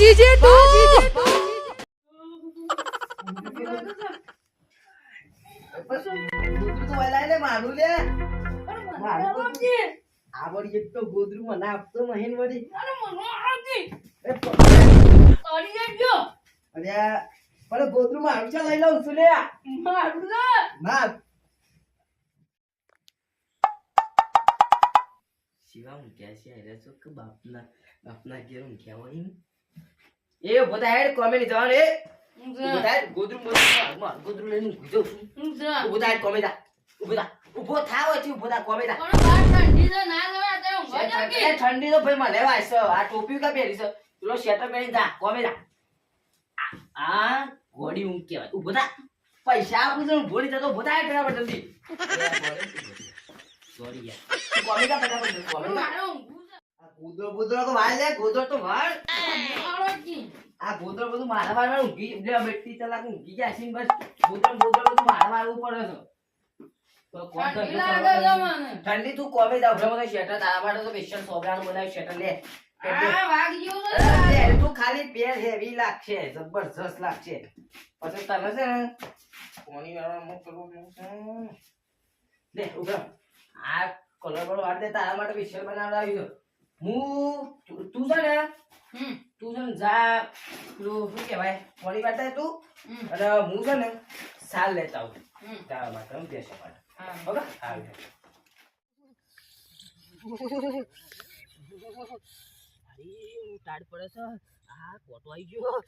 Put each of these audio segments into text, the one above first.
GJ તું ગોદરું તો. વહેલા લે મારું લે મારું તો. આ વળી એક તો ગોદરું મને આપતો મહીન વળી એ પ- અરે આ- પણ ગોદરું મારું છે? લઈ લઉં છું લે ના શિવા ઊંઘ્યા છે અરે કે બાપના બાપના ઘેર ઊંઘ્યા હોય? ને? એ બધા હેડ કોમેડી જવાનું એ બધા હેડ ગોદરું મારું ગોદરું લઈને ઊંઘી જાઉં છું. ઊભો થા કોમે થા ઊભો થાવ છે ઊભો થા કોમે થા એ ઠંડી તો ભાઈ મને લેવાય છે આ ટોપી કા પહેરી છે? પેલો શેટર પહેરી થા કોમે થા આ- ઘોડી ઊંઘ કહેવાય. ઊભો થા. પૈસા આપું છું નહીં થતો થા પેલા પર જલ્દી. સોરી યાર. તું કોમે થા ગોદરો ગોદરો તો વાળ લે ગોદરો તો વાળ. આ ગોદરો બધું મારા વાળ વાળ ઊંઘી બેટી કલાક ઊંઘી ગયા છે બસ. ગોદરો ગોદરો બધું મારા વાળ ઉપર છે તો કોણ ઠંડી તું કોમે જાવ શેટર તારા માટે તો સ્પેશિયલ સોબરાનું બનાવ્યું શેટર લે. તું ખાલી પેર હેવી લાગશે જબરજસ્ત લાગશે. પછી તને છે ને કોની વાળા કરવું છે? લે ઊભા આ કલર વાળો દે તારા માટે સ્પેશિયલ બનાવડાવ્યું હું તું- છે ને તું છે ને જા પેલું શું કહેવાય કોની વાળતા તું અને હું છે ને સાલ લેતા આવું. તારા માટે હું બેસે માટે. ઓકે આવી. અરે ટાડ પડે છે. આ કોટો આવી ગયો.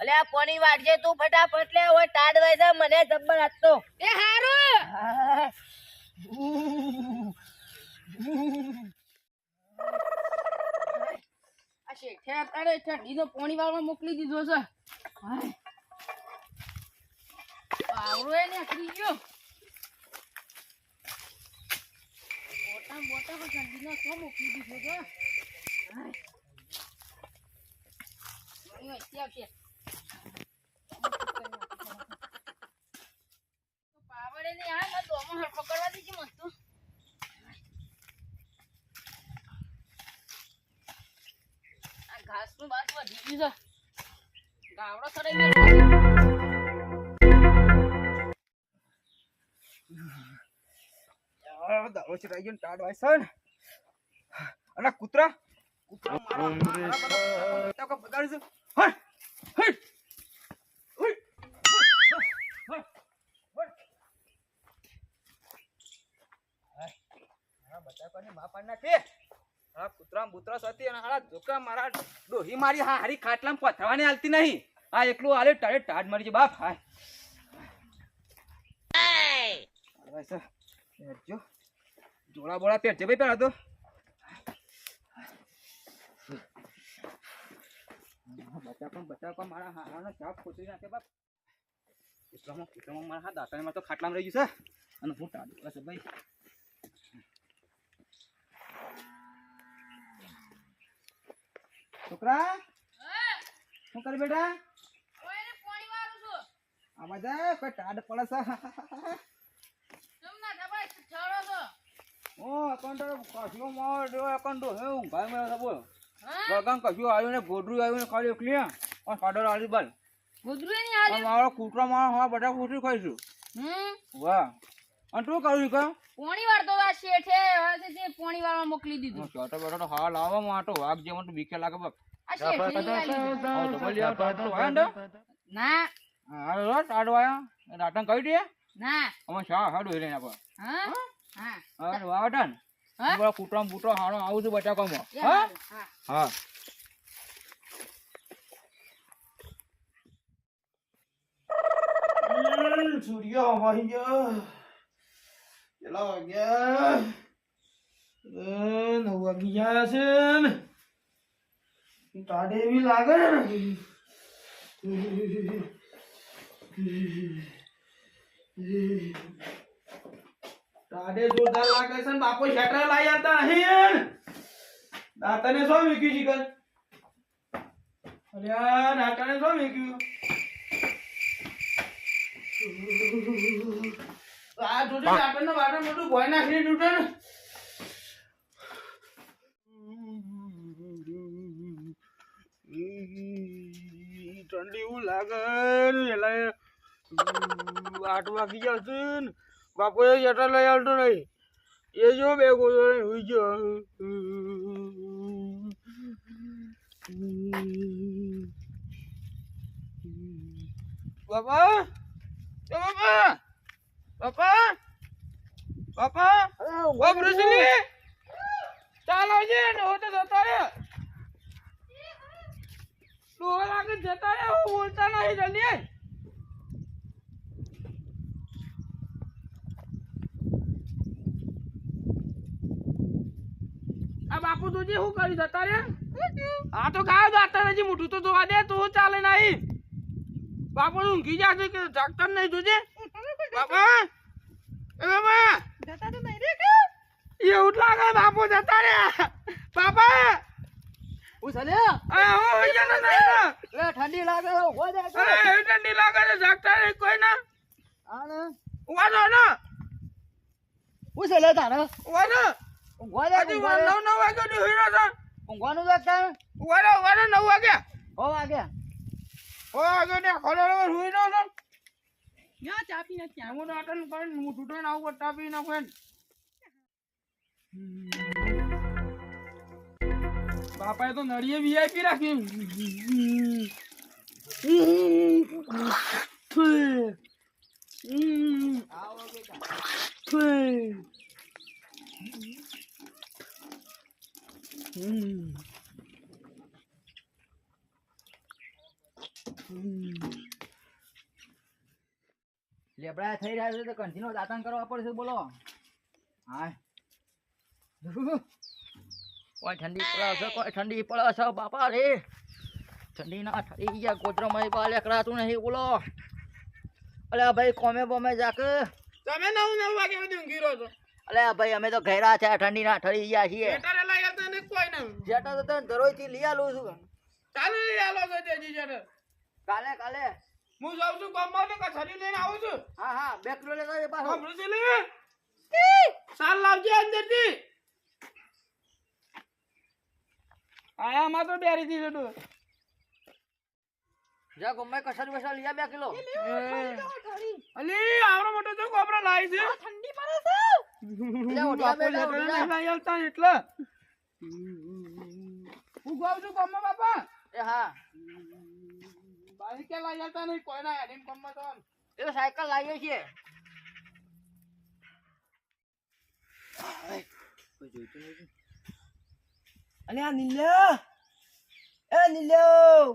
અલે આ પાણી વાટજે તું ફટાફટ લે હવે ટાડ વાય છે. મને જબ્બર આપતો એ હારું! શેઠે અત્યારે ઠંડીનો પોણી વાળવા મોકલી દીધો છે. પાવડો એ નીકળી ગયો મોટા મોટા પણ ઠંડીનો શું મોકલી દીધો છે આવશે. પાવડે ને આ મને દોમો હરખો કરવા દેજે મસ્ત આ ઘાસનું દાડો છે ગયો વાય છે અને કૂતરા કૂતરા મારા બગાડી છે હટ હટ ઉઈ. હટ. હટ. હાય. મારા બટાકાની મા પાડ નાખી આ કૂતરા બૂતરા અને હારા ધોકા મારા ડોહી મારી હા હારી ખાટલામાં પથરાવાની હાલતી નહીં. આ એકલું હાલે તારે ટાઢ મારી છે, બાપ. હા પહેરજો જોડા બોળા પહેરજે ભાઈ પહેરા તો. બટાકા બટાકા મારા હારાનો ચાપ ખોતરી નાખે, બાપ. કૂતરામાં કૂતરામાં મારા હા દાંતાને તો ખાટલામાં રહી ગયું છે. અને હું ટાઢ ભાઈ. છોકરા? શું કરે બેટા? આમાં બધા કોઈ ટાડ પડે છે. ઓ અકાઉન્ટ કશું મારો દેવો અકાઉન્ટ હે હું ભાઈ મેં બોલ. ગગન કશું આવ્યું ને ગોડરું આવ્યું ને ખાલી એકલી અને કાડર આલી બલ. ની મારો કૂતરા મારો હા બધા કૂતરી ખાઈશું. હમ? વાહ. અને શું કર્યું કે? પોણી વાળતો આ શેઠે હવે તે પોણી વાળવા મોકલી દીધું. છોટો બેટો તો હા લાવવા માટો વાઘ જેવો તો બીકે લાગે બક. આ શેઠે ની. હા, તો બોલી આ ટાટો વાય ને ના. હા રો ટાડો રાટણ કહી દે. ના. અમે શા હાડો લઈને આપો હા? હા? અરે વાવટન હા? કૂતરા બૂટો હાડો આવું છું બટાકામાં. હા? હા. સૂર્ય ગયો કેટલા વાગ્યા નવ વાગી ગયા છે ને ટાઢે એવી લાગે ને ટાઢે જોરદાર લાગે છે ને, બાપો શેટર લાવી આવતા અહીં દાતાને શું વીક્યું ચિકન? અરે દાતાને શું વીક્યું? આ જોજો આપણને વાટા મોટું ભોય નાખી તૂટે ને. ઠંડી એવું લાગે એટલે આઠ વાગી જશે બાપુ એ લઈ આવતો નહીં. એ જો બે ગોળો હોઈ ગયો. બાપા બાપા! બાપા બાપા ઓ બ્રુસલી ચાલો છે ને હો તો જતો રે ડોહા લાગે જતો રે હું બોલતા નહીં જલ્દી. આ બાપુ તુજે શું કરી જતા રે આ તો ગાય જાતા નથી મોટું તો જોવા દે તું ચાલે નહીં. બાપુ ઊંઘી જશે કે જાગતા નહીં જોજે? બાપા. એ બાપા. એવું જ લાગે બાપુ જતા રે. બાપા. હું ચાલે અરે હું હોય છે ને નહીં ને. લે ઠંડી લાગે ઠંડી લાગે છે જાગતા રે કોઈ ના. આને ઊભા થો ને. હું ચાલે તારે? ઊભા થો ઊંઘવા દે, હજી ઊંઘવા દે. નવ નવની હીરો છે. ઊંઘવાનું તારે? ઊભા થો નવ વાગે હો વાગે હો વાગ્યા ને ખોલો હુઈ રહ્યો છે. ક્યાં ચા પી નથી હું તો આટલું કરીને હું તૂટો ને આવું ચા પી નાખું એમ. બાપાએ તો નળીએ વીઆઈપી રાખી લેબડા થઈ રહ્યા છે તો કંઠીનો દાતણ કરવા પડશે બોલો. હા કોઈ ઠંડી પડે કોઈ ઠંડી પડે છે બાપા રે. ઠંડી ના ઠરી ગયા ગોજરામાં બાલ એકરાતું નહીં બોલો. અલે ભાઈ કોમે બોમે જાક? તમે નવ નવ વાગે સુધી ઊંઘી રહો છો. અલે ભાઈ અમે તો ઘેરા છે ઠંડી ના ઠરી ગયા છીએ. જેટર એલા યાર તને કોઈ ના જેટર તો તને દરોઈ થી લઈ આલું છું. ચાલુ લઈ આલો છો તેજી જેટર કાલે કાલે. હું જાઉં છું ગામમાં તો કચરી લઈને આવું છું. હા હા બે કિલો લેતા આવજે પાછો. સાંભળું છે લે. સાલ લાવજે અંદરથી. આયામાં તો બેરી દીધો તો. જા ગમે કસારી વસા લઈ આ બે કિલો. અલી આવરો મોટો તો કોબરા લાઈ છે. ઠંડી પડે છે. લે. આવતા એટલે. હું ગાઉં છું ગામમાં બાપા. એ હા. કે લઈ જતા નહીં કોઈના ના હેડીને ગામમાં તો એ તો સાયકલ લાવીએ છીએ. અને આ નીલ્યો એ નીલ્યો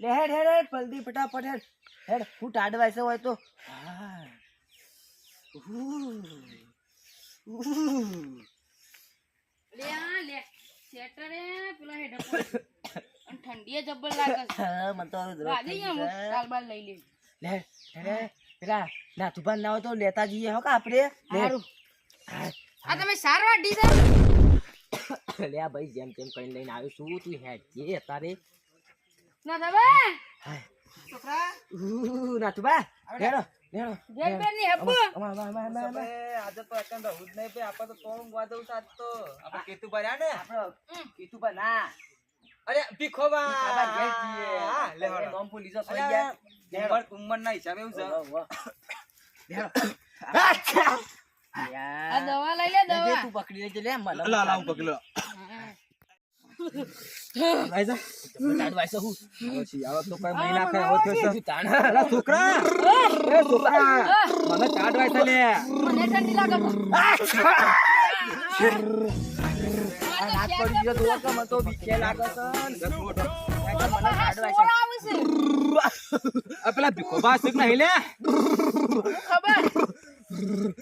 લે હેડ હેડ હેડ જલ્દી ફટાફટ હેડ. હેડ હું ટાઢ વાયસે હોય તો. હા. લે આ લે. સેટરે પેલા પડે. અને ઠંડીએ જબ્બર લાગે છે. હા, મને તો વાજે હું છે. બાલ બાર લઈ લે. લે. પેલા ના હોય તો લેતા જઈએ હો કે આપણે. સારું આ તમે સાર વાઢી લે આ ભાઈ જેમ તેમ કઈ લઈને આવ્યો છું. તું હેડ જે તારે ના તમે છોકરા. હેડો હેડો જેલ પેરની. આજે તો નહીં તો તો? આપણે કેતુ ભર્યા ને? આપણો ના. અરે ભીખો બા ખાવા ઘેર જઈએ. હા, લે હળો. નોમ ભૂલી જાઓ, ગયા. ઉંમર ઉંમરના હિસાબે એવું છે. આ દવા લઈ લે લે, દવા. તું પકડી લેજે લે મને. લા લા હું પકડી હું. અલા છોકરા! નાક પડી ગયો તો કે મને તો બીકે લાગે છે મને આવે છે. આ પેલા ભીખો બા નહીં લે? ખબર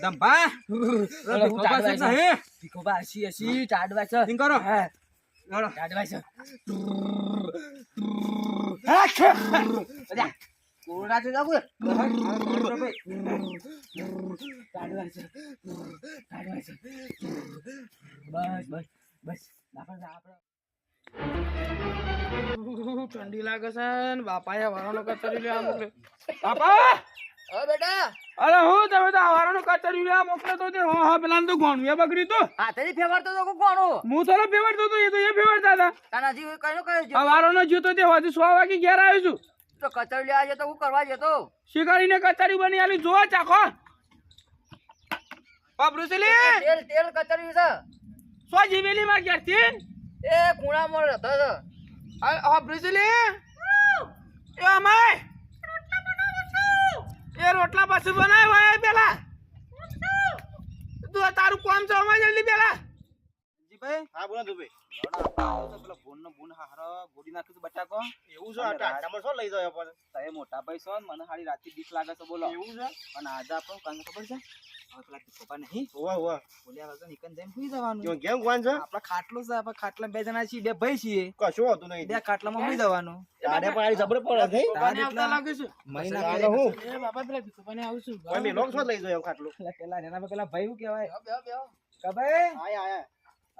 દંભા ભીખો બા છે નહીં? ભીખો બા હસી હસી તારું વાયસો. સિંગ કરો. હા, હાલો. તારું વાયસો. બધા જાગો. તારું વાયસો. તારું વાયસો. બસ બસ બસ આપણે આપણે ઠંડી લાગે છે ને બાપાએ વાળાનો કચરી લેવા મોકલે બાપા બેટા અરે હું તમે તો આવારાનું કચરી લેવા મોકલે તો તે હા હા પેલા તો ગોણું બગડી તો હાથેથી ફેવરતો તો કોણું હું થોડો ફેવરતો તો એ તો એ ફેવરતા હતા જીવ કયો કયો છે આવારાનો તો તે હજી સો વાગે ઘેર આવ્યો છું તો કચર લેવા જતો હું કરવા જતો. શિકારીને કચરી બની આલી જોવા ચાખો. ઓ બ્રુસલી! તેલ તેલ કચરી છે. સો જીવેલી માં ઘેરથી? એ ખૂણામાં રહેતો છે ઓ બ્રુસલી? એ અમાય! એ રોટલા પાછું બનાવ હોય પેલા. તું તારું કોમ છે અમાય જલ્દી પેલા. જીભાઈ? હા બોલો દુબઈ મોટા ભાઈ છો મને હારી રાતથી બીક લાગે છે બોલો. એવું છે? અને આજે આપણો ખબર છે? હવે પેલા પપ્પા નહીં હોવા હોવા. બોલ્યા વગર નીકળ જઈને સુઈ જવાનું. જો કેમ કોણ છે? આપણા ખાટલો છે આપણે ખાટલા બે જણા છીએ બે ભાઈ છીએ.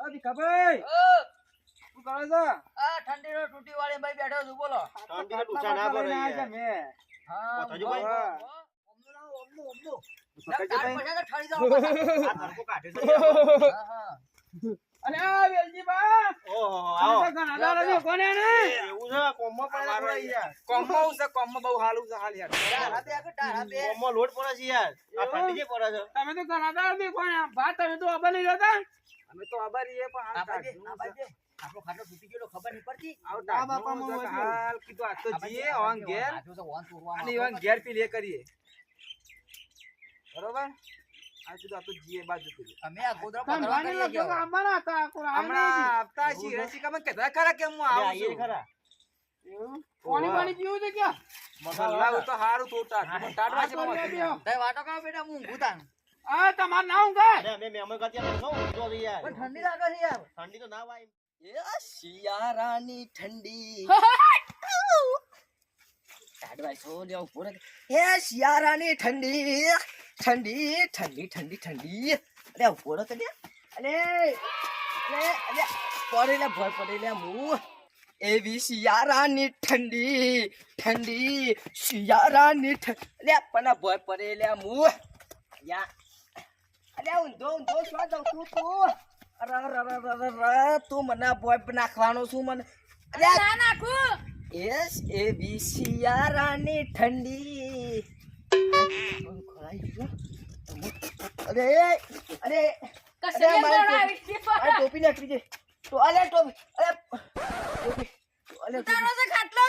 નહીં ઓ. ભીખાભાઈ શું કરો છો? આ ઠંડીનો તૂટી વાળી ભાઈ બેઠો છું બોલો. ઠંડી ને ના પડે યાર. મેં. હા. ઓમનું ઓમનું, ઓમનું. પાછા. આ વેલજી બા ઓહો આવો. ઘણા દાડા કોને ને? એવું છે કોમમાં પડે યાર. કોમ્બો છે કોમ્બો બહુ હાલું છે હાલ યાર. ડાળા બે. કોમમાં લોટ પડે છે યાર. આ ઠંડી જે પડે છે. તમે તો ઘણા દાડા થી કોણ ભાત તમે તો અબર નહીં રહેતા અમે તો આભારી પણ આ બાજુ, આ બાજુ. ખાટલો તૂટી ગયો ખબર નહીં પડતી. આ બાપામાં હાલ કીધું આ તો જીએ ઓન ઘેર અને ઓન ઈવન ઘેર પી લે કરીએ. બરોબર? આ કીધું આ તો જીએ બાજુ પી અમે આ ગોદડા પકડવા કરીએ ગયા. હમણાં આપતા છી? રસિકા મને કહેતા ખરા કે હું આવું છું? ખરા. પાણી પાણી પીવું છે કે મસાલા તો હારું તો ટાટ ટાટવા છે તઈ વાટો કા બેટા, હું ઊંઘું તાન. આ તમાર ના ઊંઘે અરે અમે મેમો કરતી નો ઊંઘો છે યાર. પણ ઠંડી લાગે છે યાર. ઠંડી તો ના વાય. એ શિયાળાની ઠંડી. કાઢવાય છો લે ઉપર રહે. એ શિયાળાની ઠંડી ઠંડી ઠંડી ઠંડી ઠંડી. અરે ઊભો રહે અરે લ્યા. અરે પડે લે ભર પડે લે મુ. એવી શિયાળાની ઠંડી ઠંડી શિયાળાની ઠંડી લે પણ આ પડે લે મુ. યા. અલે ઊંધો ઊંધો શું જાઉં તું તું? અરે અરે અરે અરે અરે તું મને બોય નાખવાનો છું મને. અરે ના નાખું. એસ એ બી શિયાળાની ઠંડી. અરે અરે અરે, મારી અરે ટોપી. નાખી દે. તો અરે ટોપી અરે ટોપી અરે ટોપી. છે ખાટલો.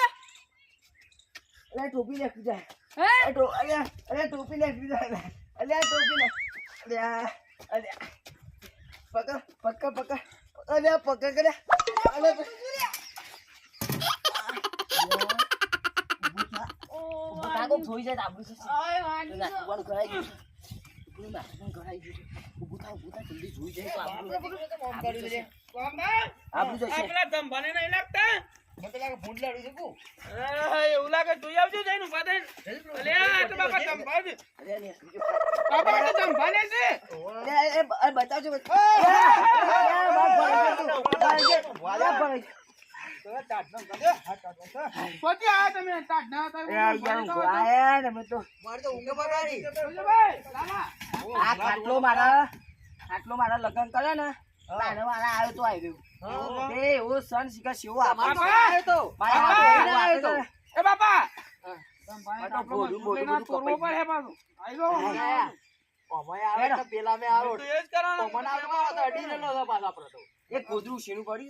અરે ટોપી નાખી હે? અરે ટોપી નાખી દે. અલે ટોપી નાખ. અલે આ અલે પકડ પકડ પકડ અલે આ પકડ કરે અલે ધોઈ જાય તો છે? ઓય વાગી ગયો. નાખવાનું કરાઈ ગયું છે. નાખવાનું કરાઈ ગયું છે. ઊભું થાવ, ઊભું થાવ, જલ્દી જોઈ જાય તો આપણું- આપણું જશે. આપણું જશે. પેલા ધંભાને નહીં લાગતા મને લાગે ભૂંડ લાડુ શકું એવું લાગે જોઈ આવજો જઈને ઊભા થઈને. અલે આ તો બાપા અરે, બાપા તો સંભાળે છે બતાવજો બતાવજો. એ આ યાર ઊંઘો આયા ને મેં તો મારી લગ્ન કરે ને મારા આવ્યો તો આવી ગયું સન શિવો આવ્યો તો મારા આવ્યો તો. એ બાપા!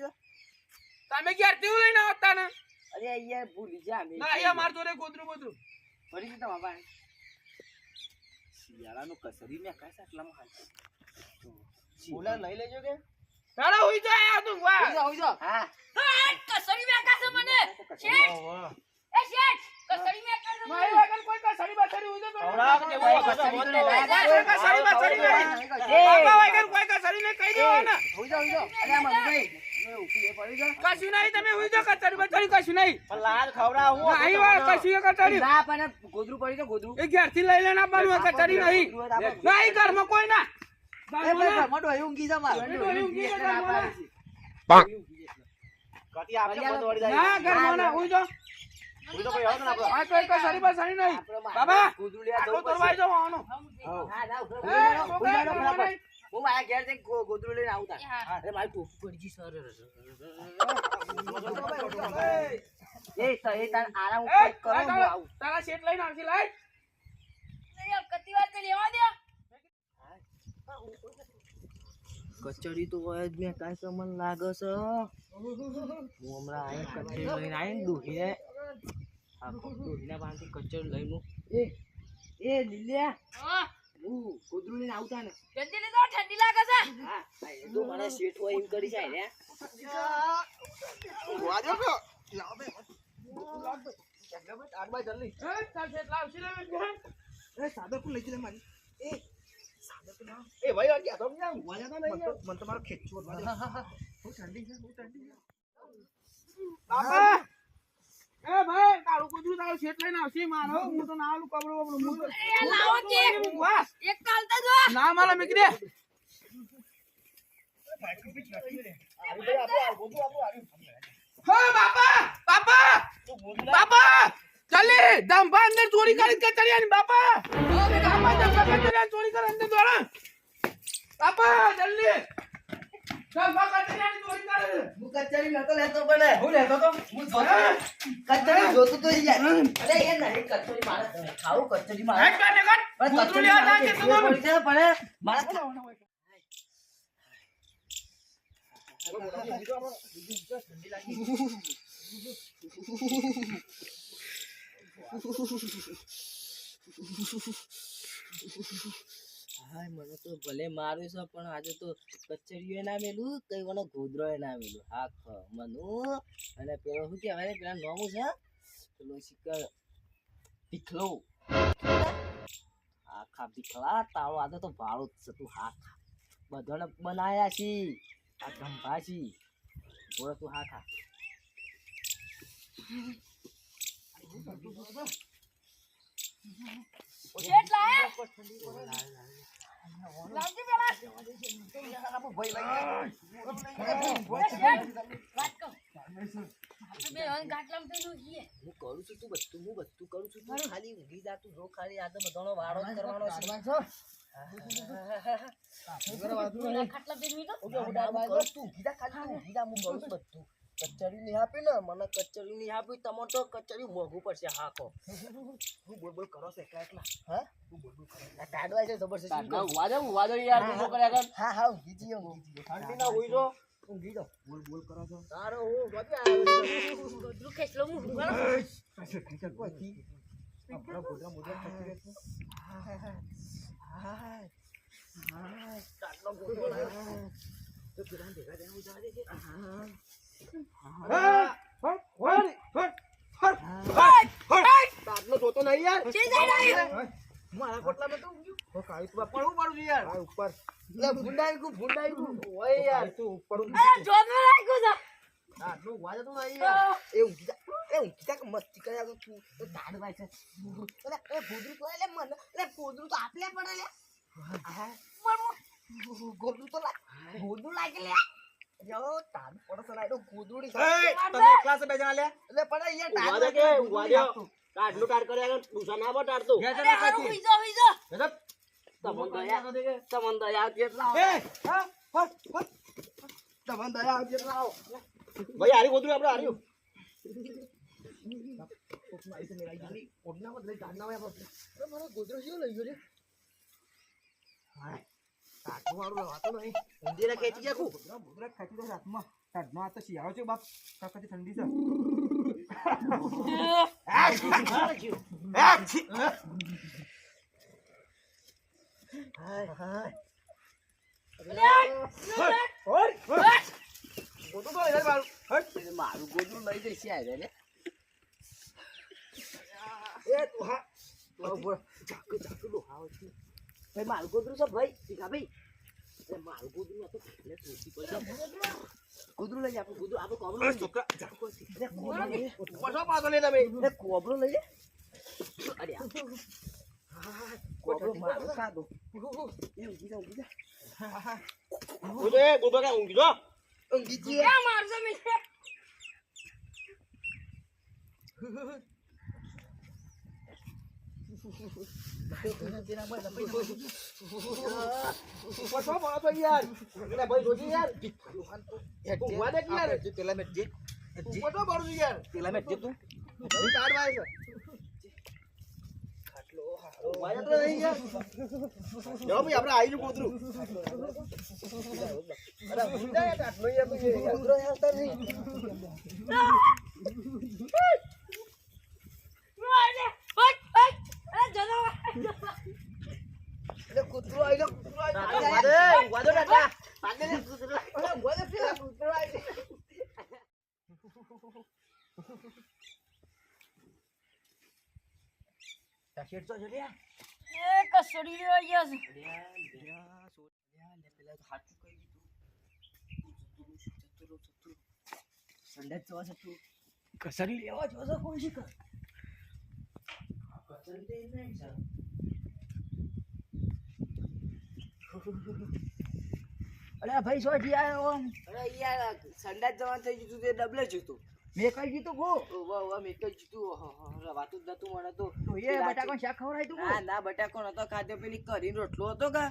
છે. તમે ક્યારે તેવું લઈને આવતા ને? અરે અહીંયા ભૂલી જા અમે. ના અહીંયા માર જોડે ગોદરું બોદરું પડી ગયું તમારા પાસે? શિયાળાનું કસરી મેં કાંઈ સાટલામાં હાલ. બોલા લઈ લેજો કે. તારા હોઈ જાય આ તું વાહ. હા. હા, કસરી મેકાશે મને. શેઠ. એ શેઠ કસરી મેકાશે મારી મને. વાગર કોઈ કસરી બસરી હોઈ જા તો કે કોઈ કસરી મે. કસરી બસરી. એ, બાપા વાગર કોઈ કસરી મે કહી દેવાના. હુઈ જાઓ, હુઈ જાઓ. અરે મેં પડી જાઓ. કશું નહીં તમે હુઈ જાઓ કચરી બચરી કશું નહીં. લાલ ખવડાવ હું નહીં હોય કશું કચરી. ના, પણ આ ગોદરું પડ્યું છે, ગોદરું. એ ઘેરથી લઈ લઈને આપવાનું કચરી નહીં. ગોદરું હોય તો આપણે- નહીં ઘરમાં કોઈ ના. જઈને લઈને આવું તાર. અરે મારી ટોપી પડી ગઈ સર. એ, એ તાર આરામ ઉપર કરો હું તારા- આવું. તારા શેઠ લઈને આવશે લાઈટ કતી વાત લેવા દે. કચડી તો હોય જ મેં કાંઈ તો લાગે છે. હું હમણાં અહીં કચડી લઈને આવીને ડોહીને આખો ડોહીના પાસેથી કચડી લઈને એ એ લીલિયા. હા. લઈને આવતા ને. જલ્દી ઠંડી લાગે છે. હા એ તો મને શેઠ હોય એમ કરી જાય ને એ, તાર શેઠ લાવશે ને મારી. એ ભાઈ આ. મને તમારો એ ભાઈ તારું કૂતરું તારું શેઠ લઈને આવશે મારો. હું તો ના આલું કબરો બબરો હું તો- એ લાવો કે એક કાલતા જો. ના મારા મેકી હા બાપા બાપા બાપા! દંભા અંદર ચોરી કરી કચરિયાની બાપા? બાપા દંભા કચરિયા ચોરી કરી અંદર દોડા. બાપા જલ્દી. દંભા કચરિયાની ચોરી કરે. હું કચડી નતો લેતો પડે હું લેતો તો? હું જોતો. કચડી જોતું તો યાર અરે એ નહીં કચરી મારે ખાવું કચરી મારે હેટ પણ કૂતરું લેવા મારે જાય પણ મારે હાય, મને તો ભલે મારું છે, પણ આજે તો કચરીઓ ના મેલું કઈ મને ગોદરો ના મેલું. હા, ખ, મનુ. અને પેલો શું કહેવાય ને, પેલા નોમું છે, પેલો શિકર ભીખલો. આખા ભીખલા, તારો આજે તો ભાડો જ છે, તું હા, ખા. બધાને બનાયા છી આ ગંભા છી બોલો, તું હા, ખા. ખાલી ઊંઘી જા તું જો ખાલી આ તો બધાનો જ કરવાનો છે ખાટલા બે ડાબા તું ઊંઘી ખાલી તું ઊંઘી હું કરું બધું. કચરી નહીં આપી ને મને કચરી નહીં આપી તમે તો કચરી મોઘું પડશે હા કહો હું બોલ બોલ કરો છે એકલા એકલા હા તું બોલ બોલ કરો આ ટાઢવા છે જબરજસ્ત કરે આગળ હા હા ઊંઘી જઈએ ઊંઘી ઠંડી ના હોય જો ઊંઘી જાઓ બોલ બોલ કરો છો તારો હું ગોતી આવ્યો છું. ગોદડું ખેંચલો હું ઊંઘવાનો. આપણા ગોદરા મોદરા ખેંચી લે છે. હા હા કાટલો ગોળો લાવ્યો. તો પેલા ભેગા થઈને હું જવા દે છે. હા. મારા કોટલામાં તો. તો ઉપર લે. તું છે. આટલું ઊંઘવા જતું નહીં યાર એ તો તું તો તો તો આપલે પડે લે. હા. તો લાગ ગોદડું લાગે લે જો તાન પડે છે ને, એનો ગોદડું એ, તમે એકલા છો બે લે. એટલે પડે યાર ઊંઘવા તાન દે કે લાગે, ઊંઘવા ગોદડું દે લાગતું. તાટલું કર્યા આગળ ડૂસા ના. તમને દયા તમન દયા કેટલા એ, હા, હા, હા. દયા કેટલા ભાઈ હારી ગોદરું આપણે લઈ ટાઢના હોય આપણે. મારો લઈ ગયો રે? કાઠું વાળું વાતો નહીં. ઊંધીરા ખેંચી ગયા ખૂબ ગોદરા બોદરા ખાતી તો રાતમાં. તાટનો આ તો શિયાળો છે બાપ. કાકાથી ઠંડી છે? હાય હાય ગોદરું મારું એટલે લઈ જઈશ યાર એ તું હા તું ભાઈ મારું ગોદડું છે ભાઈ ભીખા ભાઈ અરે મારું ગોદડું આ તો એટલે તોડી પડશે ગોદડું લઈ જા આપણે ગોદડું આપણે કોબળું લઈ જા. છોકરા ઝાકુ છે. એટલે કોબળું લઈ જા. પાછો પાછો લે તમે એટલે કોબળું લઈ જા. અરે આ. હા, કોબળું મારું સાદો. એ ઊંઘી જા, ઊંઘી જા. હું તો એ ગોદરા ક્યાં ઊંઘી જો ઊંઘી જઈએ. ક્યાં મારશે મીઠે? પછો મળો તો યાર એટલે ભાઈ જોજે યાર ઊંઘવા દે કે યાર પેલા મેં જે પછો મળો છું યાર આવી જતો નહીં યાર કોતરું ઊંઘી જા કોતરો. એટલે કૂતરો આવીને કૂતરો આવીને ઊંઘવા દે, ઊંઘવા દે બેટા. પાડે કૂતરો. અરે ઊંઘવા પેલા કૂતરો આવીને. શેઠ તો જોડ્યા એ કસોડી છે કસરી લેવા જો કોઈ શીખ નહીં સર અરે ભાઈ શું જી આવ્યો ઓમ અરે યાર સંડાસ જવાનું થઈ ગયું તે ડબલે જીતું મેં કઈ જીતું ગો વાહ મેં કઈ જીતું વાતું જ નતું મને તો એ બટાકો શા ખવડાય તું ના ના બટાકો નતો ખાધો પેલી કરીને રોટલો હતો કા?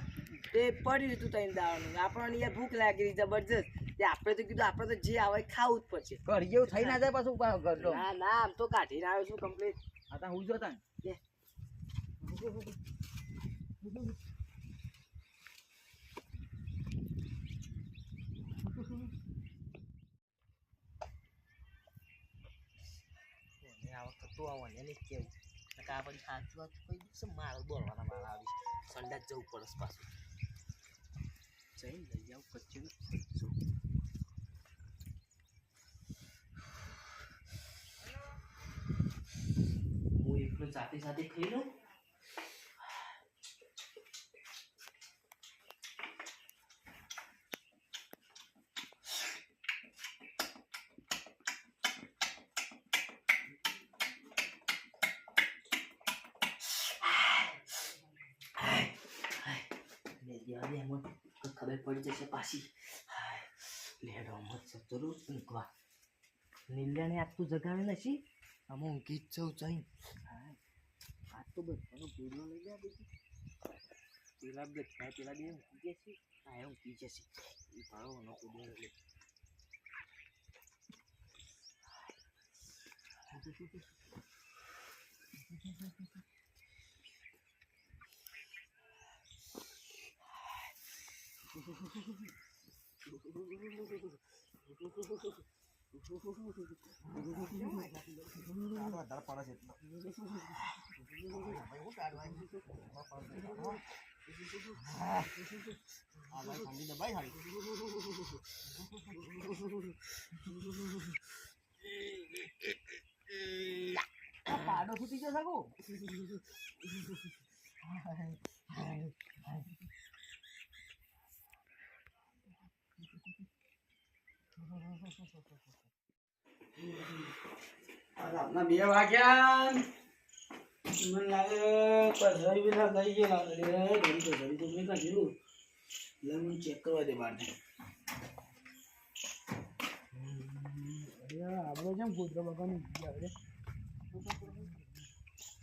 તે પડી રહ્યું તઈને દાવાનું આપણને યાર ભૂખ લાગી રહી જબરજસ્ત. તે આપણે તો કીધું આપણે તો જે આવે ખાવું જ પડશે. ઘર જેવું થઈ ના જાય પાછું ના ના આમ તો કાઢીને આવ્યો છું કમ્પ્લીટ આ હું જોતા ને. આ વખત તો આવવાને નહીં કેવું નકા આ બધી વાત કોઈ દિવસે મારો બોલવાના વાળા આવી સંડાસ જવું પડે પાછું જઈને લઈ જાઉં કચ્છું એકલો જાતે જાતે ખાઈ લઉં ખબર પડી જશે પાછી લેડો મત જતો રહું ઊંઘવા નીલ્યાને આજ જગાવે નથી આમાં ઊંઘી જ જવું જઈ તો બધાનો પૂર્ણ લઈ લે બીજું પેલા બધા પેલા બે ઊંઘી જશે આ એ ઊંઘી જશે એ ભાડો એનો પૂર્ણ લે પાડો ફૂટી જશે ગો રાતના બે વાગ્યા. મને લાગે પેલા થઈ ગયેલા અરે ઘડી કાઢ્યું એટલે મને ચેક કરવા દે બાર આપણે જેમ કૂતરો બગાની ગયા રે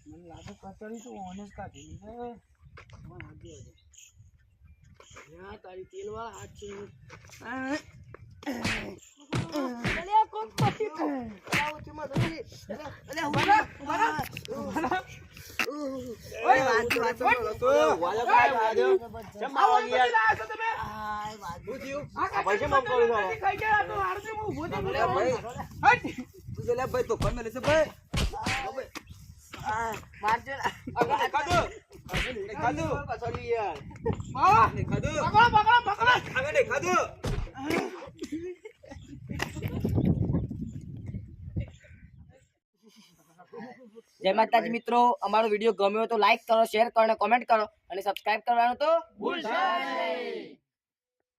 મને લાગે કચડી તો ઓનેસ કાઢી છે. તારી તેલ વાળા હાથ છે. ભાઈ તો કોણ મેલે છે ભાઈ મારજો ખાધું ખાધું ખાધું ખાધું. જય માતાજી મિત્રો, અમારો વીડિયો ગમ્યો તો લાઈક કરો શેર કરો કોમેન્ટ કરો. અને સબસ્ક્રાઇબ કરવાનું તો ભૂલશો નહીં.